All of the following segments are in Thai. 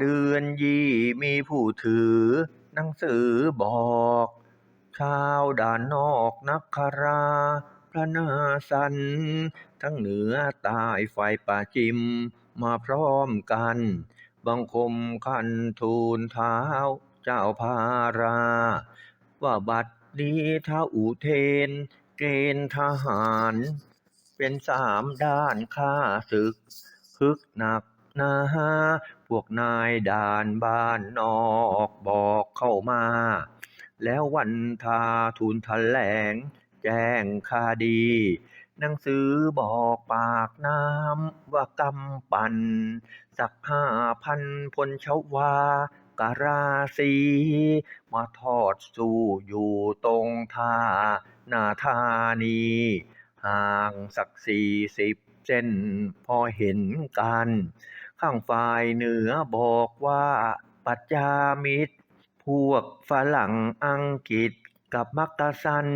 เดือนยี่มีผู้ถือ หนังสือบอก ชาวด่านนอกนักคารา พระนาสัน ทั้งเหนือใต้ฝ่ายป่าจิม มาพร้อมกัน บังคมขันทูลเท้า เจ้าพารา ว่าบัดนี้ท้าอุเทน เกณฑ์ทหาร เป็นสามด้านข้าศึก คึกหนัก นาพวกนายด่านบ้านนอกบอกเข้ามา แล้ววันทาทูลแถลง แจ้งคดี หนังสือบอกปากน้ำว่ากำปั่นสักห้าพันพลชาวาการาสีมาทอดสู้อยู่ตรงท่าหน้าธานี ห่างสักสี่สิบเส้นพอเห็นกัน ข้างฝ่ายเหนือบอกว่าปัจจามิตร พวกฝรั่งอังกฤษกับมักกะสัน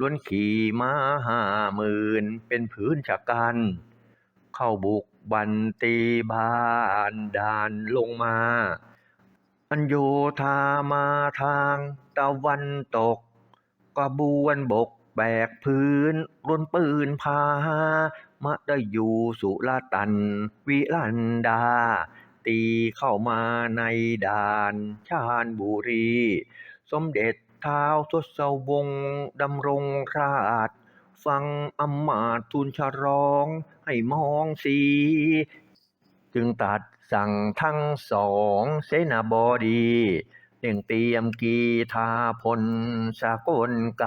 ล้วนขี่ม้าห้าหมื่นเป็นผืนชะกัน เข้าบุกบันตีบ้านด่านลงมา อันโยธามาทางตะวันตกกระบวนบกแบกพื้นล้นปืนพามะได้อยู่สุลตัน วิลันดา ตีเข้ามาในด่านชาญบุรี สมเด็จท้าวทศวงศ์ดำรงราช ฟังอำมาตย์ทูลฉรองให้มองสี จึงตัดสั่งทั้งสองเสนาบดีเร่งเตรียมกีทาพลสากลไก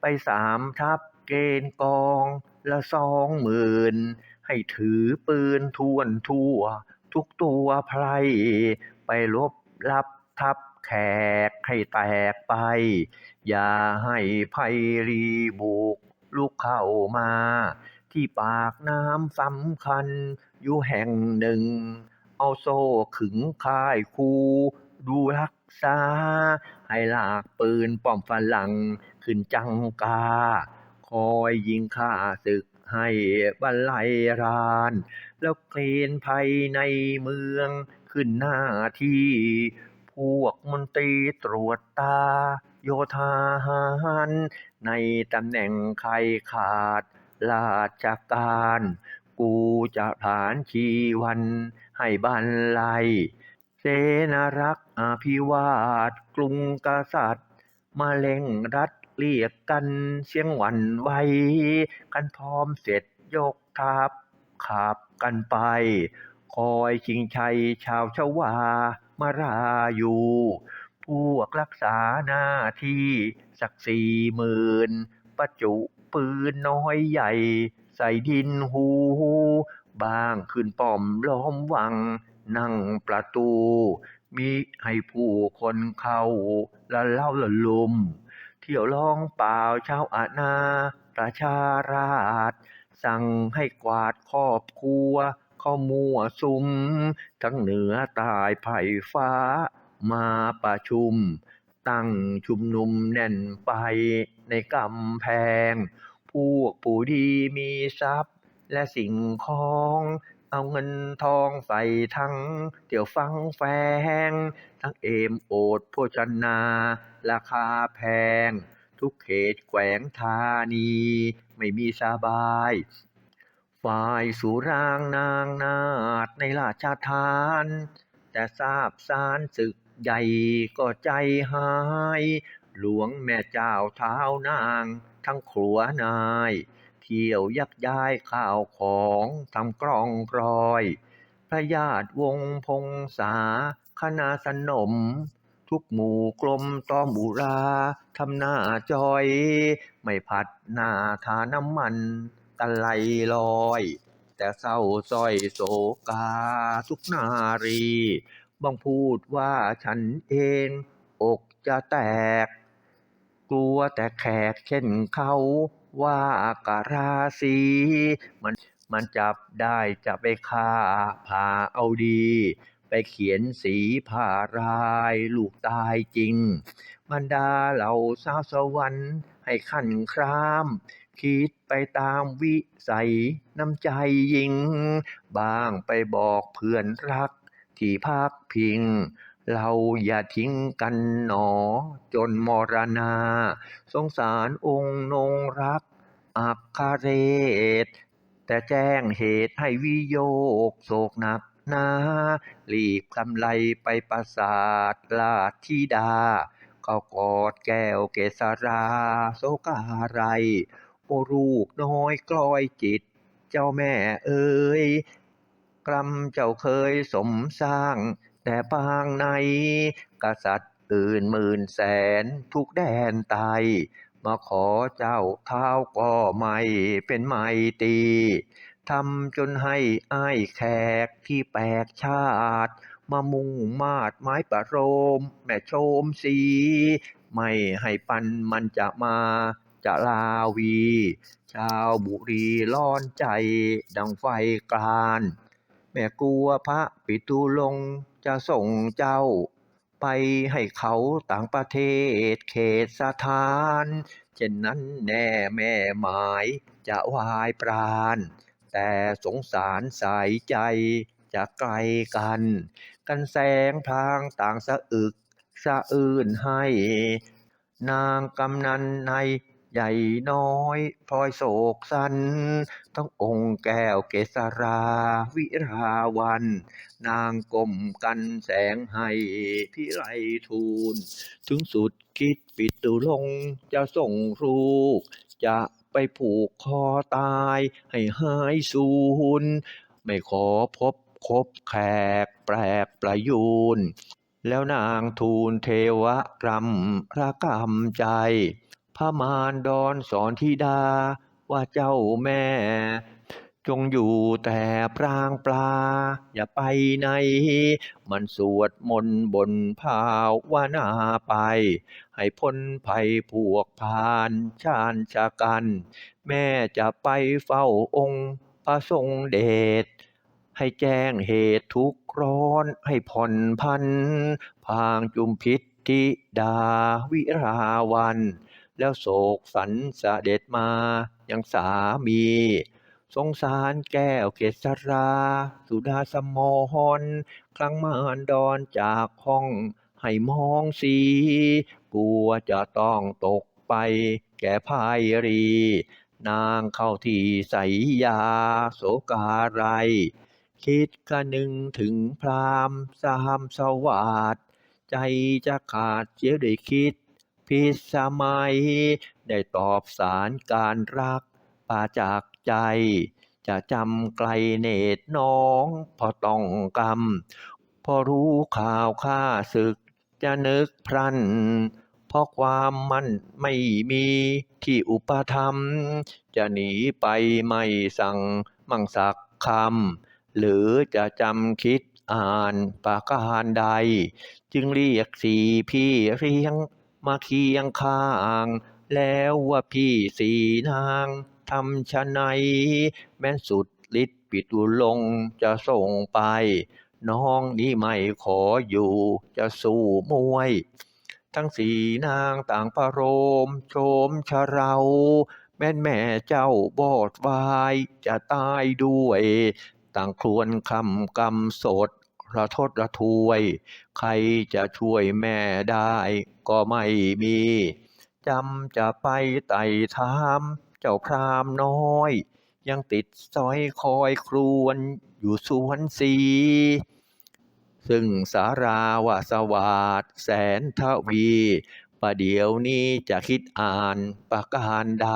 ไปสามทัพเกณฑ์กอง ละสองหมื่นให้ถือปืนทวนทั่ว ทุกตัวไพรไปลบรับทัพแขกให้แตกไป อย่าให้ไพรีบุกลุกเข้ามา ที่ปากน้ำสำคัญ อยู่แห่งหนึ่ง เอาโซ่ขึงค่ายคูดูรักษา ให้ลากปืนป้อมฝรั่งขึ้นจังกา คอยยิงข้าศึกให้บรรลัยราน แล้วเกณฑ์ภายในเมืองขึ้นหน้าที่ พวกมนตรีตรวจตา โยธาหารในตำแหน่งใครขาดราชการ กูจะผานชีวันให้บรรลัยเสนารักษ์อภิวาทกรุงกษัตริย์มาเล่งรัด เรียกกันเสียงหวั่นไหวกันพร้อมเสร็จยกทัพขับกันไป คอยชิงชัยชาวชวามาราอยู่ พวกรักษาหน้าที่สักสี่หมื่นประจุปืนน้อยใหญ่ ใส่ดินหูบ้างขึ้นป้อมล้อมวัง นั่งประตู มิให้ผู้คนเข้าละเล่าละลุม เที่ยวลองเปล่าชาวอาณาประชาราช สั่งให้กวาดครอบครัวข้ามั่วสุม ทั้งเหนือใต้ไผ่ฟ้า มาประชุม ตั้งชุมนุมแน่นไปในกำแพง พวกผู้ดีมีทรัพย์และสิ่งของ เอาเงินทองใส่ทั้งเที่ยวฟังแฟง ทั้งเอมโอดโภชนา ราคาแพง ทุกเขตแขวงธานี ไม่มีสบาย ฝ่ายสุรางนางนาถในราชทาน แต่ทราบสารศึกใหญ่ก็ใจหาย หลวงแม่เจ้าเท้านางทั้งครัวนาย เที่ยวยักย้ายข้าวของทำกล้องกรอย พระญาติวงพงษาคณะสนม ทุกหมู่กลมต้อมบุราทำหน้าจอย ไม่ผัดหน้าทาน้ำมันกันไลลอย แต่เศร้าสร้อยโศกาทุกนารีบังพูดว่าฉันเอง อกจะแตก กลัวแต่แขกเช่นเขาว่าการาสีมันมันจับได้จะไปฆ่าผ่าเอาดี ไปเขียนสีผ่ารายลูกตายจริง บรรดาเหล่าสาวสวรรค์ให้ขั้นครามคิดไปตามวิสัยน้ำใจยิง บ้างไปบอกเพื่อนรักที่พักพิง เราอย่าทิ้งกันหนอ จนมรณา สงสารองค์นงรัก อักขเรศแต่แจ้งเหตุให้วิโยกโศกหนัก นารีบคำไลไปปราสาทราชธิดา เขากอดแก้วเกษราโสกาไร โอลูกน้อยกลอยจิต เจ้าแม่เอ๋ยกรรมเจ้าเคยสมสร้าง แต่ปางใน กษัตริย์อื่นหมื่นแสนทุกแดนไตมาขอเจ้าเท้าก็ไม่เป็นไม่ตี ทำจนให้อ้ายแขกที่แปลกชาติ มามุงมาดไม้ประโรม แม่โชมสี ไม่ให้ปันมันจะมาจะลาวี ชาวบุรีร้อนใจ ดังไฟกลาน แม่กลัวพระปิตุลงจะส่งเจ้า ไปให้เขาต่างประเทศเขตสถาน เช่นนั้นแน่แม่หมายจะวายปราณ แต่สงสารสายใจจะไกลกัน กันแสงพลางต่างสะอึกสะอื้นให้ นางกำนันในใหญ่น้อยพลอยโศกสันต้ององค์แก้วเกษราวิราวัน นางก้มกันแสงให้พิไรทูล ถึงสุดคิดปิตุลงจะส่งลูก จะ ไปผูกคอตาย ให้หายสูญไม่ขอพบคบแขกแปลกประยูน แล้วนางทูลเทวกรรมพระกรรมใจ พระมารดอนสอนธิดาว่าเจ้าแม่ จงอยู่แต่ปรางปลา อย่าไปไหน มันสวดมนต์บนภาวนาไป ให้พ้นภัยพวกพานชาญชะกัน แม่จะไปเฝ้าองค์พระทรงเดชให้แจ้งเหตุทุกร้อนให้ผ่อนพัน พางจุมพิษธิดาวิราวัน แล้วโศกสันสเสด็จมายังสามี สงสารแก้วเกษรา สุดาสมรครั้งมารดอนจากห้องให้มองสีกลัวจะต้องตกไป แก่พายรี นางเข้าที่ใสยาโสกาไรคิดกะนึงถึงพรามสามสวัสดใจจะขาดเสียด้วยคิด พิสมัย ได้ตอบสารการรักปาจาก ใจ จะจำไกลเนตรน้อง พอต้องกรรม พอรู้ข่าวข้าศึก จะนึกพรันเพราะความมั่นไม่มีที่อุปธรรม จะหนีไปไม่สั่งมั่งสักคำหรือจะจำคิดอ่านประการใด จึงเรียกสี่พี่เลี้ยงมาเคียงข้าง แล้วว่าพี่สี่นาง ทำชะไหนแม้นสุดฤทธิ์ปิตุลงจะส่งไป น้องนี้ไม่ขออยู่จะสู้มวย ทั้งสี่นางต่างประโรมโชมชะเรา แม่นแม่เจ้าบอดวายจะตายด้วย ต่างครวญคำกรรมสดระทดระทวย ใครจะช่วยแม่ได้ก็ไม่มีจำจะไปไต่ถาม เจ้าพรามน้อย ยังติดสอยคอยครวนอยู่สวนสีซึ่งสาราวาสวาสแสนทวีประเดี๋ยวนี้จะคิดอ่านประการใด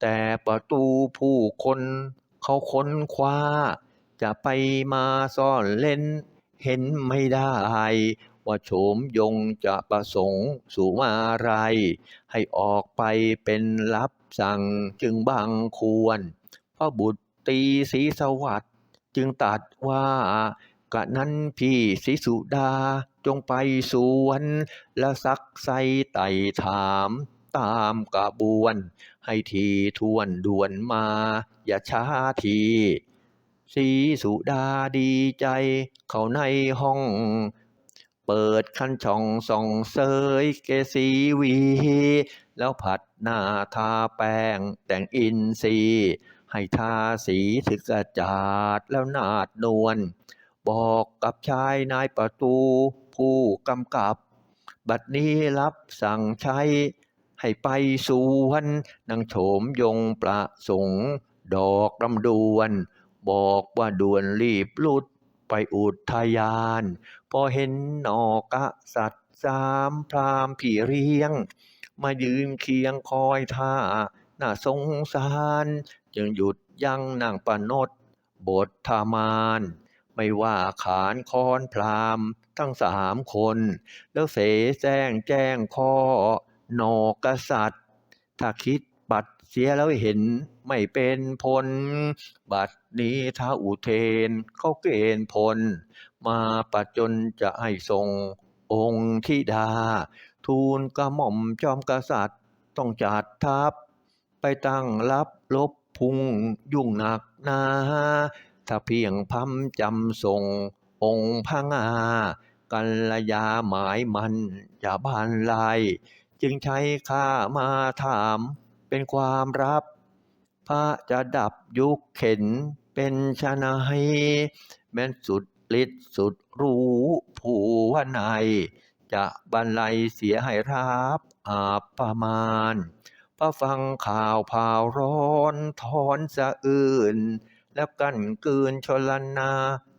แต่ประตูผู้คนเขาค้นคว้า จะไปมาซ่อนเล่นเห็นไม่ได้ ว่าโฉมยงจะประสงค์สู่มาไรให้ออกไปเป็นรับสั่งจึงบังควรพระบุตรตีศรีสวัสดิ์จึงตัดว่ากะนั้นพี่ศรีสุดาจงไปสวนและซักไซไต่ถามตามกระบวน ให้ทีทวนด่วนมา อย่าช้าทีศีสุดาดีใจ เข้าในห้อง เปิดคันช่องส่องเสยเกสีวี แล้วผัดหน้าทาแป้งแต่งอินทรีให้ทาสีถึกกระจาดแล้วนาดนวลบอกกับชายนายประตูผู้กำกับ บัดนี้รับสั่งใช้ ให้ไปสวนนางโฉมยงประสงค์ ดอกลำดวน บอกว่าด่วนรีบลุด ไปอุทยาน พอเห็นหนอกษัตริย์สามพรามพี่เรียง มายืนเคียงคอยท่าน่าสงสาร จึงหยุดยั้งนางปนดบททามาน ไม่ว่าขานคอนพรามทั้งสามคน แล้วเสแสร้งแจ้งข้อนอกษัตริย์ถ้าคิด เสียแล้วเห็นไม่เป็นผล บัดนี้ท้าอุเทนเขาเกณฑ์พลมาปัจจนจะให้ทรงองค์ธิดา ทูลกระหม่อมจอมกษัตริย์ต้องจัดทัพ ไปตั้งรับลบพุงยุ่งหนักนาถ้าเพียงพัมจำทรงองค์พระงากัลยาหมายมันจะบานไลยจึงใช้ข้ามาถาม เป็นความรับ พระจะดับยุคเข็นเป็นชนายแม้นสุดฤทธิ์สุดรู้ผู้ว่าในยจะบรรลัยเสียให้รับอาบประมาณพระฟังข่าวพาวร้อนถอนสะอื่น แล้วกันกืนชลนา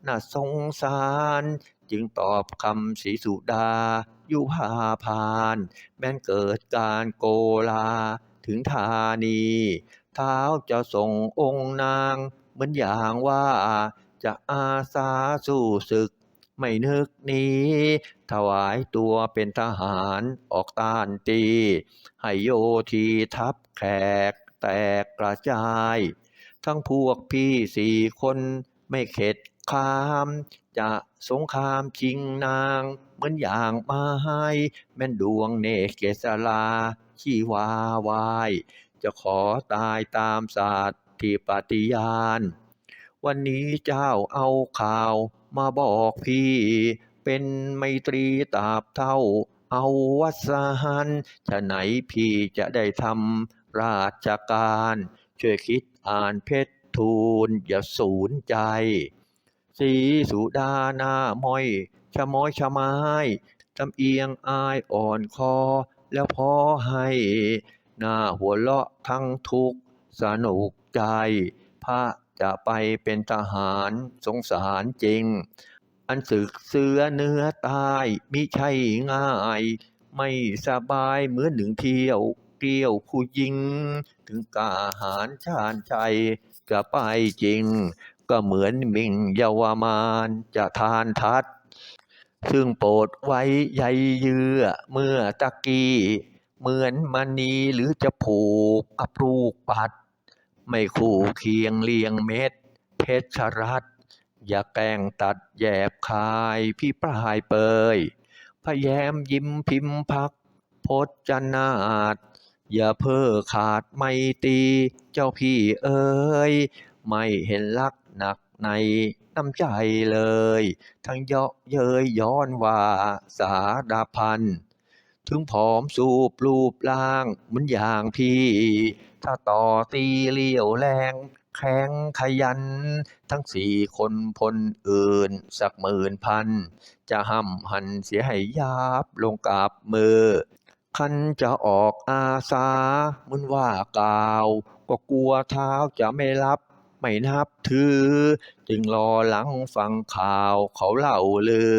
น่าสงสาร จึงตอบคำศรีสุดา ยุพาพาน แม้นเกิดการโกลา ถึงธานี เท้าจะส่งองค์นาง เหมือนอย่างว่าจะอาสาสู้ศึก ไม่นึกนี้ ถวายตัวเป็นทหารออกต้านตี ให้โยทีทัพแขกแตกกระจาย ทั้งพวกพี่สี่คนไม่เข็ดคามจะสงครามชิงนาง เหมือนอย่างไม้แม่นดวงเนตรเกษลา ชีวาวาย จะขอตายตามศาสตร์ที่ปฏิญาณ วันนี้เจ้าเอาข่าวมาบอกพี่ เป็นไมตรีตาบเท่า เอาวัสหันฉะไหนพี่จะได้ทำราชการ ช่วยคิดอ่านเพชรทูลอย่าสูญใจ สีสุดาหน้าม้อยชะม้อยชะไม้จำเอียงอายอ่อนคอ แล้วพอให้หน้าหัวเราะทั้งทุกสนุกใจ พระจะไปเป็นทหารสงสารจริง อันศึกเสือเนื้อตายมิใช่ง่าย ไม่สบายเหมือนหนึ่งเที่ยวเกลียวผู้หญิง ถึงกาหารชาญชัยจะไปจริง ก็เหมือนมิงเยาวมานจะทานทัด ซึ่งโปรดไว้ใยเยื่อเมื่อตะกี้ เหมือนมณีหรือจะผูกกับลูกปัด ไม่คู่เคียงเลียงเม็ด เพชรรัตอย่าแกล้งตัดแยบคายพี่ปลายเปยพะแยมยิ้มพิมพ์พักพจนาดอย่าเพ้อขาดไม่ตี เจ้าพี่เอ๋ยไม่เห็นลักหนัก ในน้ำใจเลย ทั้งเยาะเย้ยย้อนว่าสาดาพันถึงผอมสูบรูปร่างเหมือนอย่างพี่ ถ้าต่อตีเลี้ยวแรงแข็งขยัน ทั้งสี่คนพลอื่น สักหมื่นพัน จะห้ำหันเสียให้ยับลงกับมือ คันจะออกอาสาเหมือนว่ากล่าว ก็กลัวเท้าจะไม่รับ ไม่นับถือ จึงรอหลังฟังข่าวเขาเล่าลือ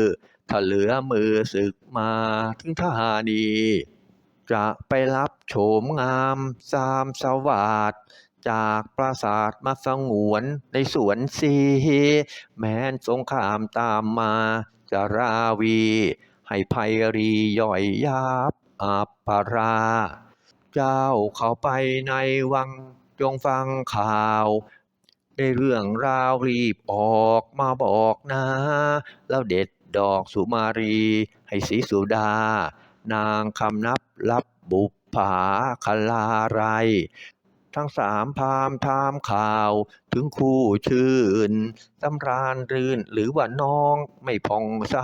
ถ้าเหลือมือศึกมาถึงท่านีจะไปรับโฉมงามสามสวัสดจากปราสาทมาสงวนในสวนสีแม้นสงครามตามมาจะราวี ให้ภัยรีย่อยยับอับปรา เจ้าเข้าไปในวังจงฟังข่าว ได้เรื่องราวรีบออกมาบอกนะ แล้วเด็ดดอกสุมารี ให้ศรีสุดา นางคำนับรับบุปผาคลาไรทั้งสามพามณ์ถามข่าว ถึงคู่ชื่นสำราญรื่นหรือว่าน้องไม่ผ่องใส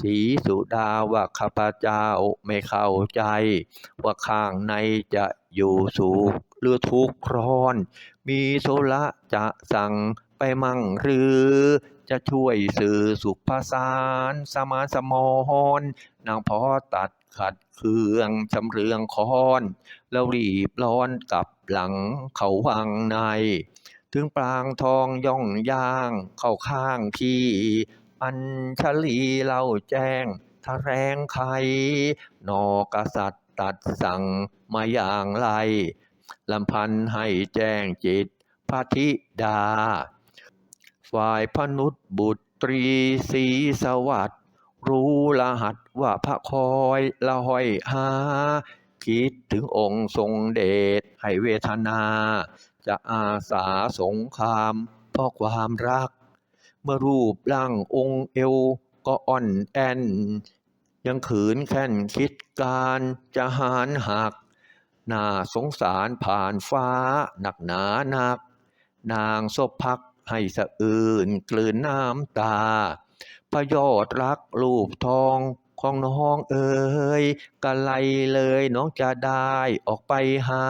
ศรีสุดาว่าข้าพเจ้าไม่เข้าใจ ว่าข้างในจะอยู่สุขหรือทุกข์ร้อน มีโซละจะสั่งไปมั่งหรือ จะช่วยสื่อสุภาษานสมานสมอนนางพอตัดขัดเครื่องชำเรืองคอน แล้วรีบร้อนกลับหลังเขาวังใน ถึงปรางทองย่องย่างเข้าข้างที่ อัญชลีเล่าแจ้งทะแรงไขนอกษัตริย์ตัดสั่งมาอย่างไร ลำพันให้แจ้งจิตพระธิดา ฝ่ายพนุษย์บุตรีศีสวัสด์รู้รหัสว่าพระคอยละห้อยหา คิดถึงองค์ทรงเดชให้เวทนา จะอาสาสงครามเพราะความรัก เมื่อรูปร่างองค์เอวก็อ่อนแอนยังขืนแค่นคิดการจะหารหัก น่าสงสารผ่านฟ้าหนักหนานัก นางศพพักให้สะอื่นกลืนน้ำตาพระยอดรักรูปทองของน้องเอ๋ยกะไลเลยน้องจะได้ออกไปหา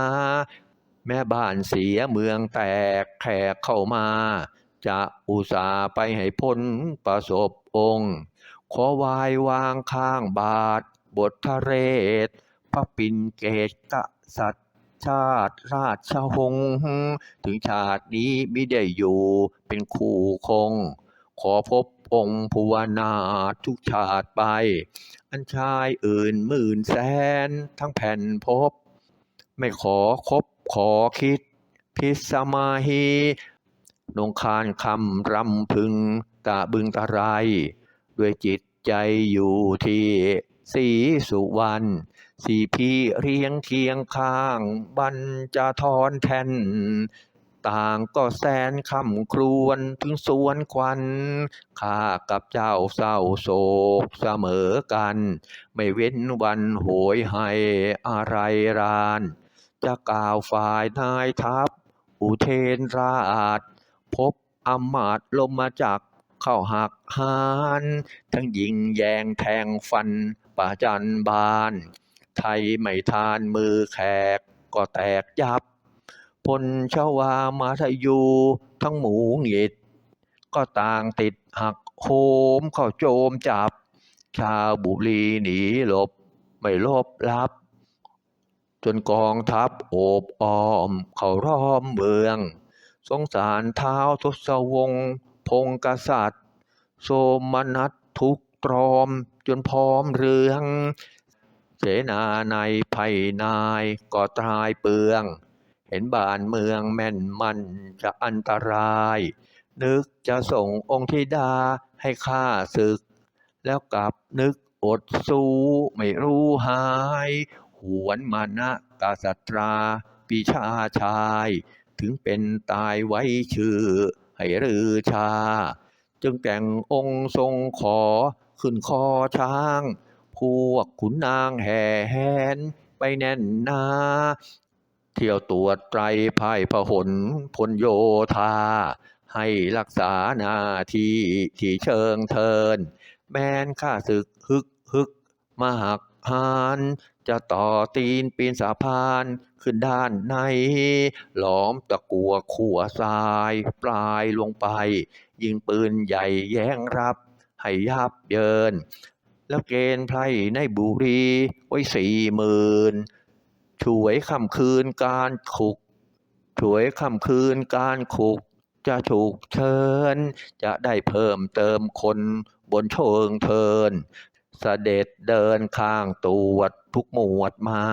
แม่บ้านเสียเมืองแตกแขกเข้ามา จะอุตส่าห์ไปให้พ้นประสบองค์ ขอวายวางข้างบาท บททะเรศพระปิ่นเกตก ษัตริย์ชาติราชหงส์ถึงชาตินี้ไม่ได้อยู่เป็นคู่คง ขอพบองค์ภูวนาทุกชาติไป อันชายอื่นหมื่นแสนทั้งแผ่นพบ ไม่ขอคบขอคิด พิสมาฮีนงคานคำรำพึงตะบึงตะไร ด้วยจิตใจอยู่ที่ สีสุวรรณสี่พี่เรียงเคียงข้างบรรจาทอนแทน ต่างก็แสนคำครวนถึงสวนควันข้ากับเจ้าเศร้าโศกเสมอกัน ไม่เว้นวันโหยให้อะไรราน จะกล่าวฝ่ายนายทัพ อุเทนราช พบอมาตลมมาจากเข้าหักหาน ทั้งยิงแยงแทงฟัน ป่าจันบาน ไทยไม่ทานมือแขกก็แตกยับ พลชาวามาทยู ทั้งหมูหงิด ก็ต่างติดหักโหมเข้าโจมจับ ชาวบุรีหนีหลบ ไม่ลบลับ จนกองทัพโอบอ้อม เข้าร้อมเมือง สงสารเท้าทศวงศ์พงกษัตริย์ โสมนัสทุกตรอม จนพร้อมเรือง เสนาในภัยนายก็ตายเปลือง เห็นบ้านเมืองแม่นมันจะอันตราย นึกจะส่งองค์ธิดาให้ข้าศึก แล้วกลับนึกอดสู้ไม่รู้หาย หวนมานะกาสัตราปีชาชาย ถึงเป็นตายไว้ชื่อ ให้รือชา จึงแต่งองค์ทรงขอ ขึ้นคอช้าง พวกขุนนางแห่แหนไปแน่นนาเที่ยวตรวจไตรภายพหลพลโยธา ให้รักษาหน้าที่ที่เชิงเทิน แม้นข้าศึกฮึกฮึกมาหักหานจะต่อตีนปีนสะพานขึ้นด้านใน หลอมตะกัวขัวทราย ปลายลงไป ยิงปืนใหญ่แย้งรับ ให้ยับเยิน แล้วเกณฑ์ไพรในบุรีไว้สี่หมื่นช่วยคำคืนการขุกช่วยคำคืนการขุก จะถูกเชิญ จะได้เพิ่มเติมคนบนเชิงเทินสเสด็จเดินข้างตรวจทุกหมวดมา